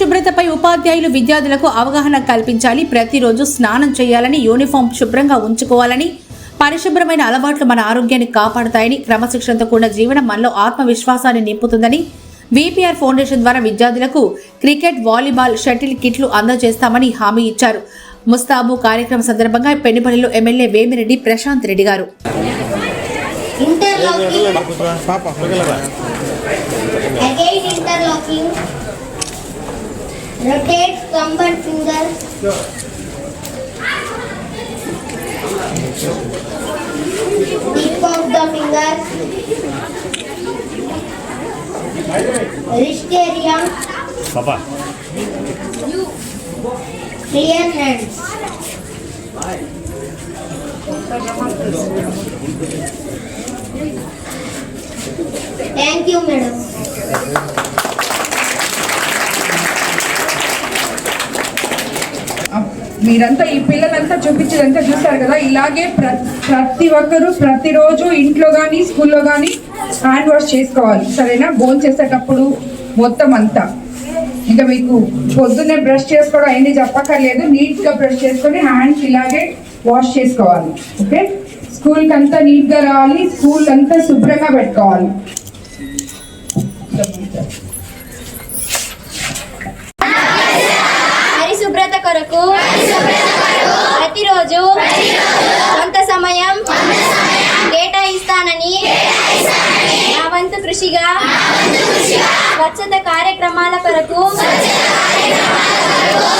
పరిశుభ్రతపై ఉపాధ్యాయులు విద్యార్థులకు అవగాహన కల్పించాలి ప్రతిరోజు స్నానం చేయాలని యూనిఫామ్ శుభ్రంగా ఉంచుకోవాలని పరిశుభ్రమైన అలవాట్లు మన ఆరోగ్యాన్ని కాపాడుతాయని క్రమశిక్షణతో కూడిన జీవనం మనలో ఆత్మవిశ్వాసాన్ని నింపుతుందని విపిఆర్ ఫౌండేషన్ ద్వారా విద్యార్థులకు క్రికెట్ వాలీబాల్ షటిల్ కిట్లు అందజేస్తామని హామీ ఇచ్చారు ముస్తాబు కార్యక్రమం సందర్భంగా పెన్నిపల్లిలో ఎమ్మెల్యే వేమిరెడ్డి ప్రశాంత్ రెడ్డి గారు interlocking rotate thumb and fingers tip of the fingers wrist area. పాప clear hands. Thank you madam మీరంతా ఈ పిల్లలంతా చూపించేదంతా చూస్తారు కదా? ఇలాగే ప్ర ప్రతి ఒక్కరూ ప్రతిరోజు ఇంట్లో కానీ స్కూల్లో కానీ హ్యాండ్ వాష్ చేసుకోవాలి. సరేనా? బోన్ చేసేటప్పుడు మొత్తం అంతా. ఇంకా మీకు పొద్దున్నే బ్రష్ చేసుకోవడం అయింది చెప్పక్కర్లేదు. నీట్గా బ్రష్ చేసుకొని హ్యాండ్స్ ఇలాగే వాష్ చేసుకోవాలి. ఓకే? స్కూల్కి అంతా నీట్గా రావాలి. స్కూల్ అంతా శుభ్రంగా పెట్టుకోవాలి పరిశుభ్రత కొరకు ప్రతిరోజు కొంత సమయం కేటాయిస్తానని నా వంతు కృషిగా స్వచ్ఛత కార్యక్రమాల కొరకు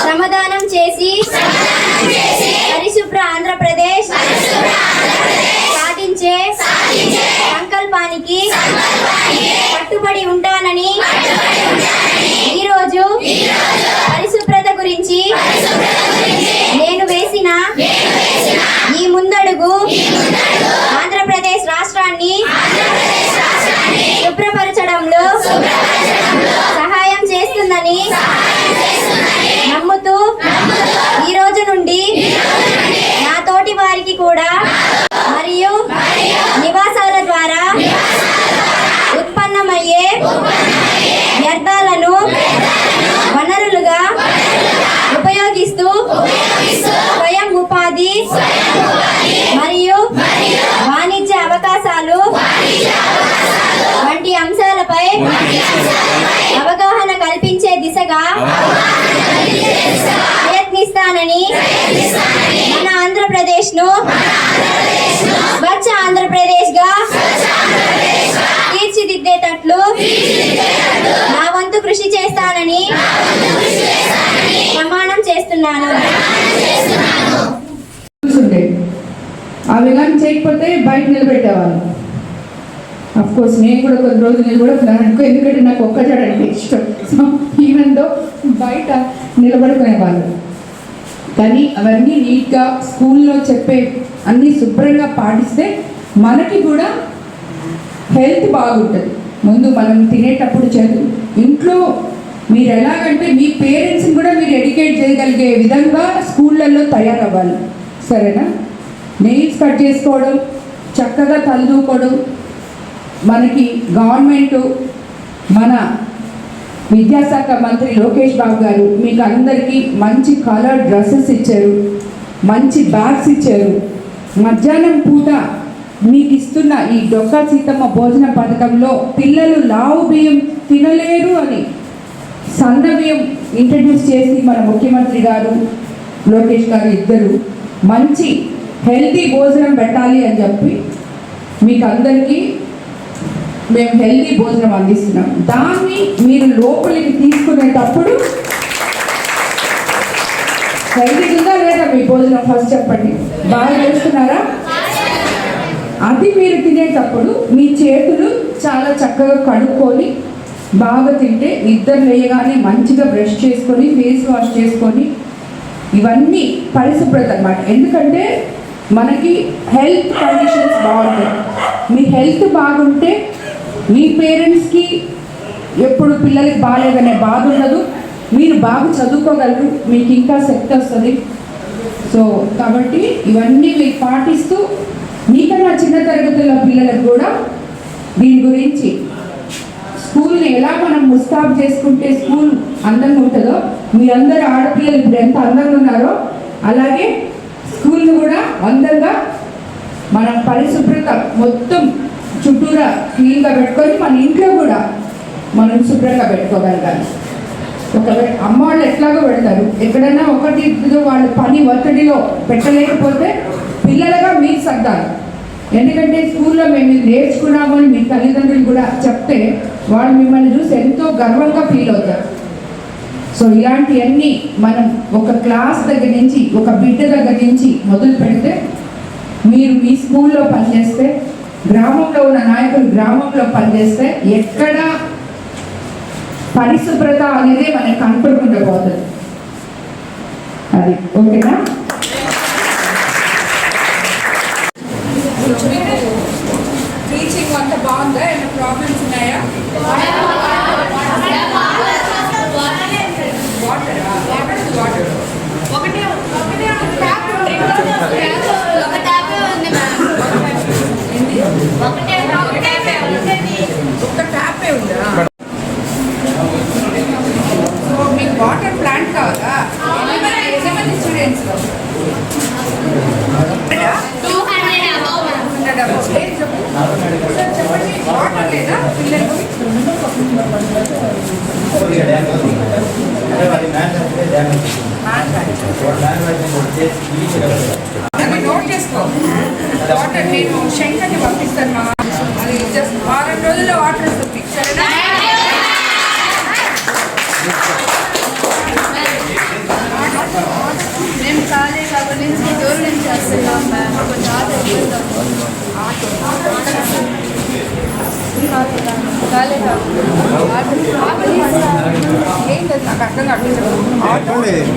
శ్రమదానం చేసి పరిశుభ్ర ఆంధ్రప్రదేశ్ సాధించే సంకల్పానికి కట్టుబడి ఉంటానని ఈరోజు తోటి కూడా మరియు నివాసాల ద్వారా ఉత్పన్నమయ్యే వ్యర్థాలను వనరులుగా ఉపయోగిస్తూ స్వయం ఉపాధి మరియు వాణిజ్య అవకాశాలు వంటి అంశాలపై అవగాహన కల్పించే దిశగా ప్రయత్నిస్తానని ఆంధ్రప్రదేశ్ను స్వచ్ఛ ఆంధ్రప్రదేశ్గా తీర్చిదిద్దేటట్లు నా వంతు కృషి చేస్తానని ప్రమాణం చేస్తున్నాను. రూల్స్ ఉండేవి అవి కానీ చేయకపోతే బయట నిలబెట్టేవాళ్ళు. అఫ్ కోర్స్ నేను కూడా కొన్ని రోజులు నిలబడుకున్నాను ఎందుకంటే నాకు ఒక్క అంటే ఇష్టం. ఈవెన్ దో బయట నిలబడుకునేవాళ్ళు. కానీ అవన్నీ నీట్గా స్కూల్లో చెప్పే అన్నీ శుభ్రంగా పాటిస్తే మనకి కూడా హెల్త్ బాగుంటుంది. ముందు మనం తినేటప్పుడు చదువు. ఇంట్లో మీరు ఎలాగంటే మీ పేరెంట్స్ని కూడా మీరు ఎడ్యుకేట్ చేయగలిగే విధంగా స్కూళ్ళల్లో తయారవ్వాలి. సరేనా? నెయిల్స్ కట్ చేసుకోవడం చక్కగా తలదూకోవడం మనకి గవర్నమెంట్ మన విద్యాశాఖ మంత్రి లోకేష్ బాబు గారు మీకు అందరికీ మంచి కలర్ డ్రెస్సెస్ ఇచ్చారు మంచి బ్యాగ్స్ ఇచ్చారు. మధ్యాహ్నం పూట మీకు ఇస్తున్న ఈ డొక్కా సీతమ్మ భోజన పథకంలో పిల్లలు లావు బియ్యం తినలేరు అని సన్న బియ్యం ఇంట్రడ్యూస్ చేసి మన ముఖ్యమంత్రి గారు లోకేష్ గారు ఇద్దరు మంచి హెల్తీ భోజనం పెట్టాలి అని చెప్పి మీకు అందరికీ మేము హెల్తీ భోజనం అందిస్తున్నాం. దాన్ని మీరు లోపలికి తీసుకునేటప్పుడు హెల్దీ ఉందా లేదా మీ భోజనం ఫస్ట్ చెప్పండి. బాగా చేస్తున్నారా? అది మీరు తినేటప్పుడు మీ చేతులు చాలా చక్కగా కడుక్కొని బాగా తింటే ఇద్దరు లేయగానే మంచిగా బ్రష్ చేసుకొని ఫేస్ వాష్ చేసుకొని ఇవన్నీ పరిశుభ్రత అనమాట ఎందుకంటే మనకి హెల్త్ కండిషన్స్ బాగుంటాయి. మీ హెల్త్ బాగుంటే మీ పేరెంట్స్కి ఎప్పుడు పిల్లలకి బాగాలేదనే బాధ ఉండదు. మీరు బాగా చదువుకోగలరు. మీకు ఇంకా శక్తి వస్తుంది. సో కాబట్టి ఇవన్నీ మీరు పాటిస్తూ మీకన్నా చిన్న తరగతుల పిల్లలకు కూడా దీని గురించి స్కూల్ని ఎలా మనం ముస్తాబు చేసుకుంటే స్కూల్ అందంగా ఉంటుందో మీరందరూ ఆడపిల్లలు ఇప్పుడు ఎంత అందంగా ఉన్నారో అలాగే స్కూల్ కూడా అందంగా మనం పరిశుభ్రత మొత్తం చుట్టూరా క్లీన్గా పెట్టుకొని మన ఇంట్లో కూడా మనం శుభ్రంగా పెట్టుకోగలగాలి. ఒకవేళ అమ్మ వాళ్ళు ఎట్లాగో పెడతారు. ఎక్కడైనా ఒకటి వాళ్ళు పని ఒత్తిడిలో పెట్టలేకపోతే పిల్లలుగా మీరు సర్దాలి. ఎందుకంటే స్కూల్లో మేము నేర్చుకున్నాము అని మీ తల్లిదండ్రులు కూడా చెప్తే వాళ్ళు మిమ్మల్ని చూసి ఎంతో గర్వంగా ఫీల్ అవుతారు. సో ఇలాంటివన్నీ మనం ఒక క్లాస్ దగ్గర నుంచి ఒక బిడ్డ దగ్గర నుంచి మొదలు పెడితే మీరు మీ స్కూల్లో పనిచేస్తే గ్రామంలో ఉన్న నాయకులు గ్రామంలో పనిచేస్తే ఎక్కడ పరిశుభ్రత అనేది మనకు కనపడకుండా పోతుంది. అది ఓకేనా?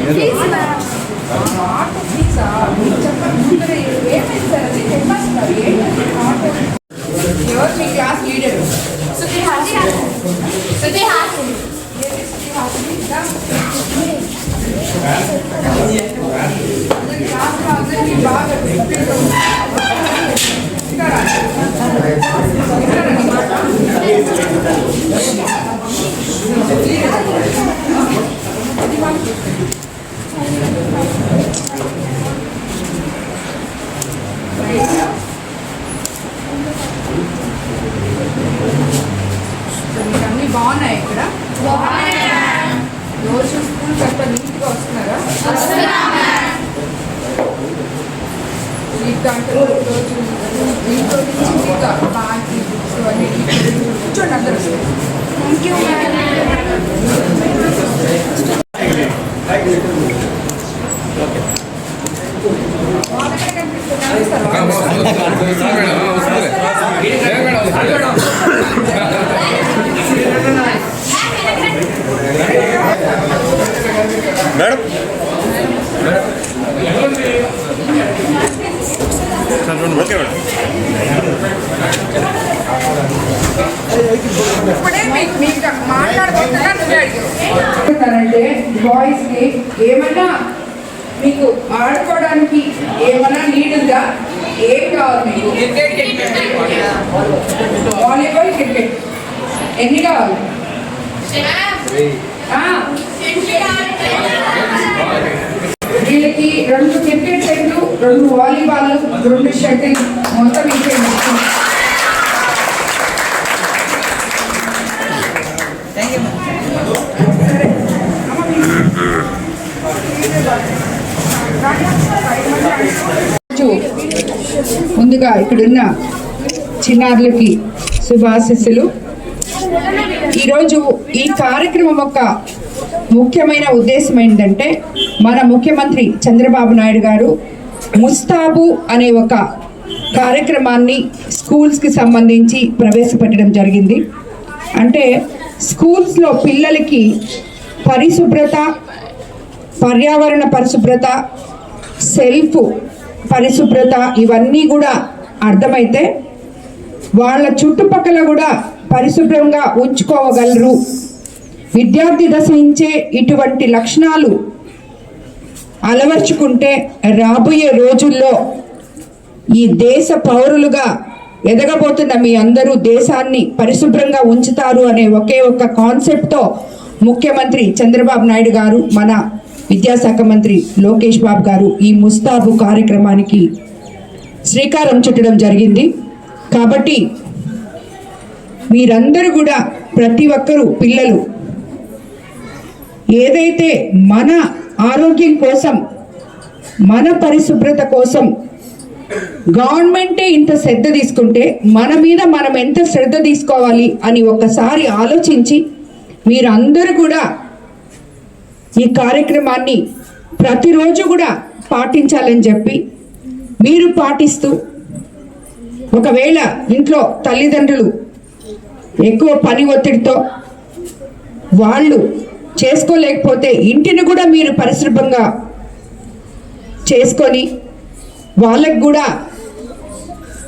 Please, ma'am. ఇప్పుడే మీకు కి మాట్లాడుకుంటున్నా అంటే బాయ్స్కి ఏమన్నా మీకు ఆడుకోవడానికి ఏమన్నా నీడ్ ఉందా? ఏం కావాలి మీకు? వాలీబాల్ క్రికెట్ ఎన్ని కావాలి? వీళ్ళకి రెండు క్రికెట్ సెట్లు రెండు వాలీబాల్ రెండు షటిల్ మొత్తం ఇచ్చేయండి. ముందుగా ఇక్కడున్న చిన్నారులకి శుభాశిస్సులు. ఈరోజు ఈ కార్యక్రమం యొక్క ముఖ్యమైన ఉద్దేశం ఏంటంటే మన ముఖ్యమంత్రి చంద్రబాబు నాయుడు గారు ముస్తాబు అనే ఒక కార్యక్రమాన్ని స్కూల్స్కి సంబంధించి ప్రవేశపెట్టడం జరిగింది. అంటే స్కూల్స్లో పిల్లలకి పరిశుభ్రత పర్యావరణ పరిశుభ్రత సెల్ఫ్ పరిశుభ్రత ఇవన్నీ కూడా అర్థమైతే వాళ్ళ చుట్టుపక్కల కూడా పరిశుభ్రంగా ఉంచుకోగలరు. విద్యార్థి దశించే ఇటువంటి లక్షణాలు అలవర్చుకుంటే రాబోయే రోజుల్లో ఈ దేశ పౌరులుగా ఎదగబోతున్న మీ అందరూ దేశాన్ని పరిశుభ్రంగా ఉంచుతారు అనే ఒకే ఒక్క కాన్సెప్ట్తో ముఖ్యమంత్రి చంద్రబాబు నాయుడు గారు మన విద్యాశాఖ మంత్రి లోకేష్ బాబు గారు ఈ ముస్తాబు కార్యక్రమానికి శ్రీకారం చుట్టడం జరిగింది. కాబట్టి మీరందరూ కూడా ప్రతి ఒక్కరూ పిల్లలు ఏదైతే మన ఆరోగ్యం కోసం మన పరిశుభ్రత కోసం గవర్నమెంటే ఇంత శ్రద్ధ తీసుకుంటే మన మీద మనం ఎంత శ్రద్ధ తీసుకోవాలి అని ఒకసారి ఆలోచించి మీరందరూ కూడా ఈ కార్యక్రమాన్ని ప్రతిరోజు కూడా పాటించాలని చెప్పి మీరు పాటిస్తూ ఒకవేళ ఇంట్లో తల్లిదండ్రులు ఎక్కువ పని ఒత్తిడితో వాళ్ళు చేసుకోలేకపోతే ఇంటిని కూడా మీరు పరిశుభ్రంగా చేసుకొని వాళ్ళకు కూడా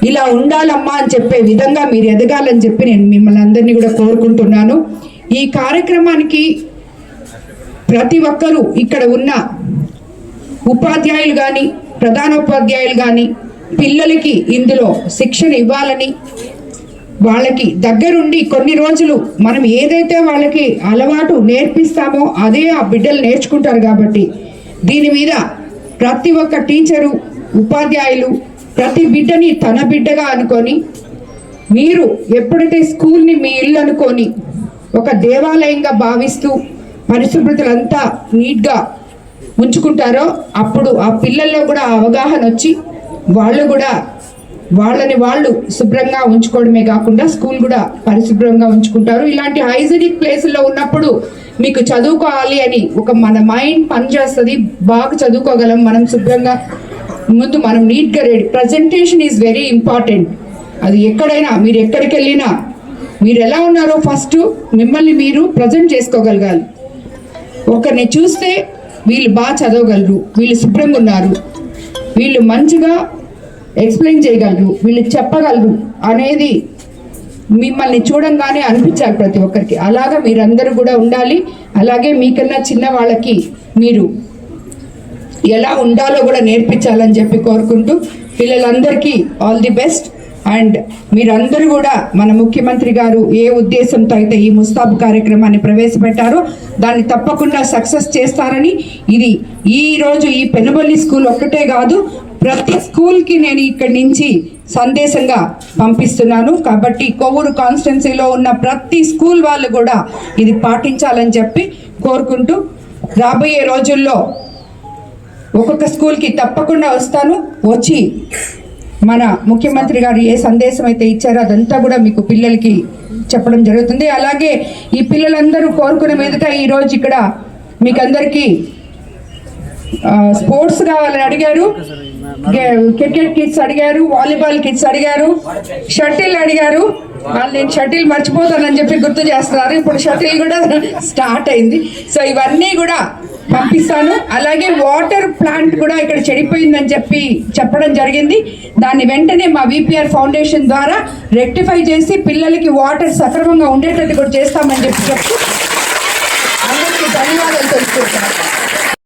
ఇలా ఉండాలమ్మా అని చెప్పే విధంగా మీరు ఎదగాలని చెప్పి నేను మిమ్మల్ని అందరినీ కూడా కోరుకుంటున్నాను. ఈ కార్యక్రమానికి ప్రతి ఒక్కరూ ఇక్కడ ఉన్న ఉపాధ్యాయులు కానీ ప్రధానోపాధ్యాయులు కానీ పిల్లలకి ఇందులో శిక్షణ ఇవ్వాలని వాళ్ళకి దగ్గరుండి కొన్ని రోజులు మనం ఏదైతే వాళ్ళకి అలవాటు నేర్పిస్తామో అదే ఆ బిడ్డలు నేర్చుకుంటారు కాబట్టి దీని మీద ప్రతి ఒక్క టీచరు ఉపాధ్యాయులు ప్రతి బిడ్డని తన బిడ్డగా అనుకొని మీరు ఎప్పుడైతే స్కూల్ని మీ ఇల్లు అనుకొని ఒక దేవాలయంగా భావిస్తూ పరిశుభ్రతలంతా నీట్గా ఉంచుకుంటారో అప్పుడు ఆ పిల్లల్లో కూడా ఆ అవగాహన వచ్చి వాళ్ళు కూడా వాళ్ళని వాళ్ళు శుభ్రంగా ఉంచుకోవడమే కాకుండా స్కూల్ కూడా పరిశుభ్రంగా ఉంచుకుంటారు. ఇలాంటి హైజీనిక్ ప్లేసుల్లో ఉన్నప్పుడు మీకు చదువుకోవాలి అని ఒక మన మైండ్ పనిచేస్తుంది బాగా చదువుకోగలం మనం శుభ్రంగా ముందు మనం నీట్గా ready. Presentation is very important. అది ఎక్కడైనా మీరు ఎక్కడికి వెళ్ళినా మీరు ఎలా ఉన్నారో ఫస్ట్ మిమ్మల్ని మీరు ప్రజెంట్ చేసుకోగలగాలి. ఒకరిని చూస్తే వీళ్ళు బాగా చదవగలరు వీళ్ళు శుభ్రంగా ఉన్నారు వీళ్ళు మంచిగా ఎక్స్ప్లెయిన్ చేయగలరు వీళ్ళు చెప్పగలరు అనేది మిమ్మల్ని చూడంగానే అనిపించాలి ప్రతి ఒక్కరికి. అలాగా మీరందరూ కూడా ఉండాలి. అలాగే మీకన్నా చిన్న వాళ్ళకి మీరు ఎలా ఉండాలో కూడా నేర్పించాలని చెప్పి కోరుకుంటూ పిల్లలందరికీ ఆల్ ది బెస్ట్. అండ్ మీరందరూ కూడా మన ముఖ్యమంత్రి గారు ఏ ఉద్దేశంతో అయితే ఈ ముస్తాబు కార్యక్రమాన్ని ప్రవేశపెట్టారో దాన్ని తప్పకుండా సక్సెస్ చేస్తారని ఇది ఈ రోజు ఈ పెనుబల్లి స్కూల్ ఒక్కటే కాదు ప్రతి స్కూల్కి నేను ఇక్కడి నుంచి సందేశంగా పంపిస్తున్నాను. కాబట్టి కొవ్వూరు కాన్స్టిట్యున్సీలో ఉన్న ప్రతి స్కూల్ వాళ్ళు కూడా ఇది పాటించాలని చెప్పి కోరుకుంటూ రాబోయే రోజుల్లో ఒక్కొక్క స్కూల్కి తప్పకుండా వస్తాను. వచ్చి మన ముఖ్యమంత్రి గారు ఏ సందేశం అయితే ఇచ్చారో అదంతా కూడా మీకు పిల్లలకి చెప్పడం జరుగుతుంది. అలాగే ఈ పిల్లలందరూ కోరుకునే మీదట ఈరోజు ఇక్కడ మీకు అందరికీ స్పోర్ట్స్ కావాలని అడిగారు. క్రికెట్ కిట్స్ అడిగారు వాలీబాల్ కిట్స్ అడిగారు షటిల్ అడిగారు. వాళ్ళు నేను షటిల్ మర్చిపోతానని చెప్పి గుర్తు చేస్తున్నారు. ఇప్పుడు షటిల్ కూడా స్టార్ట్ అయింది. సో ఇవన్నీ కూడా పంపిస్తాను. అలాగే వాటర్ ప్లాంట్ కూడా ఇక్కడ చెడిపోయిందని చెప్పి చెప్పడం జరిగింది. దాన్ని వెంటనే మా విపిఆర్ ఫౌండేషన్ ద్వారా రెక్టిఫై చేసి పిల్లలకి వాటర్ సక్రమంగా ఉండేటట్టు కూడా చేస్తామని చెప్పి చెప్తూ అందరికీ ధన్యవాదాలు తెలుసుకుంటాను